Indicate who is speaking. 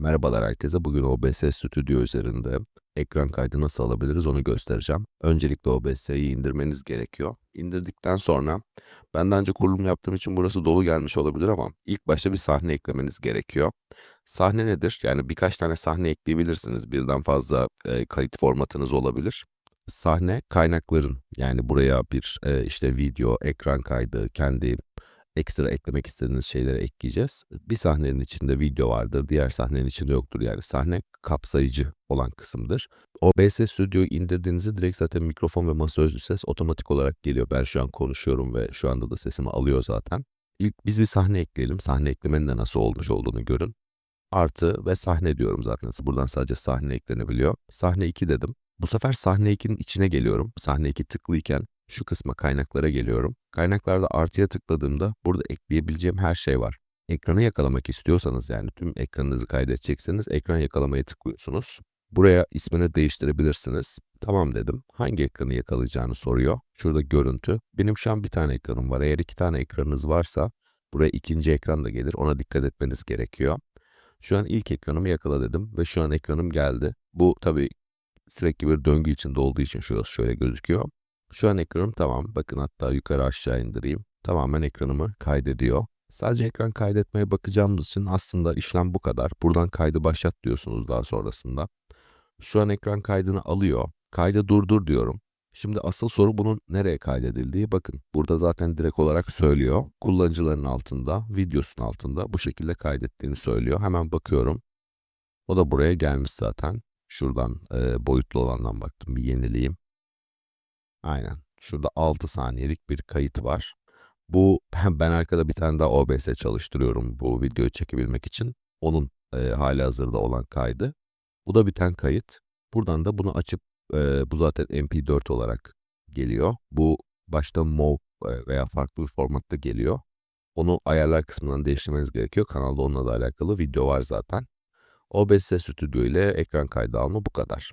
Speaker 1: Merhabalar herkese. Bugün OBS Studio üzerinde ekran kaydı nasıl alabiliriz onu göstereceğim. Öncelikle OBS'yi indirmeniz gerekiyor. İndirdikten sonra ben daha önce kurulum yaptığım için burası dolu gelmiş olabilir ama ilk başta bir sahne eklemeniz gerekiyor. Sahne nedir? Yani birkaç tane sahne ekleyebilirsiniz. Birden fazla e, kayıt formatınız olabilir. Sahne kaynakların yani buraya bir e, işte video, ekran kaydı, kendi ekstra eklemek istediğiniz şeyleri ekleyeceğiz. Bir sahnenin içinde video vardır, diğer sahnenin içinde yoktur. Yani sahne kapsayıcı olan kısımdır. OBS Studio'yu indirdiğinizde direkt zaten mikrofon ve masaüstü ses otomatik olarak geliyor. Ben şu an konuşuyorum ve şu anda da sesimi alıyor zaten. İlk biz bir sahne ekleyelim. Sahne eklemenin de nasıl olmuş olduğunu görün. Artı ve sahne diyorum zaten. Buradan sadece sahne eklenebiliyor. Sahne 2 dedim. Bu sefer sahne 2'nin içine geliyorum. Sahne 2 tıklıyken şu kısma kaynaklara geliyorum. Kaynaklarda artıya tıkladığımda burada ekleyebileceğim her şey var. Ekranı yakalamak istiyorsanız yani tüm ekranınızı kaydedecekseniz ekran yakalamaya tıklıyorsunuz. Buraya ismini değiştirebilirsiniz. Tamam dedim. Hangi ekranı yakalayacağını soruyor. Şurada görüntü. Benim şu an bir tane ekranım var. Eğer iki tane ekranınız varsa buraya ikinci ekran da gelir. Ona dikkat etmeniz gerekiyor. Şu an ilk ekranımı yakala dedim ve şu an ekranım geldi. Bu tabii sürekli bir döngü içinde olduğu için şurası şöyle gözüküyor. Şu an ekranım tamam. Bakın hatta yukarı aşağı indireyim. Tamamen ekranımı kaydediyor. Sadece ekran kaydetmeye bakacağımız için aslında işlem bu kadar. Buradan kaydı başlat diyorsunuz daha sonrasında. Şu an ekran kaydını alıyor. Kaydı durdur diyorum. Şimdi asıl soru bunun nereye kaydedildiği. Bakın burada zaten direkt olarak söylüyor. Kullanıcıların altında, videosun altında bu şekilde kaydettiğini söylüyor. Hemen bakıyorum. O da buraya gelmiş zaten. Şuradan e, boyutlu olandan baktım. Bir yenileyim. Aynen. Şurada 6 saniyelik bir kayıt var. Bu ben arkada bir tane daha OBS çalıştırıyorum bu videoyu çekebilmek için. Onun e, hali hazırda olan kaydı. Bu da biten kayıt. Buradan da bunu açıp e, bu zaten MP4 olarak geliyor. Bu başta MOV e, veya farklı bir formatta geliyor. Onu ayarlar kısmından değiştirmeniz gerekiyor. Kanalda onunla da alakalı video var zaten. OBS Studio ile ekran kaydı alma bu kadar.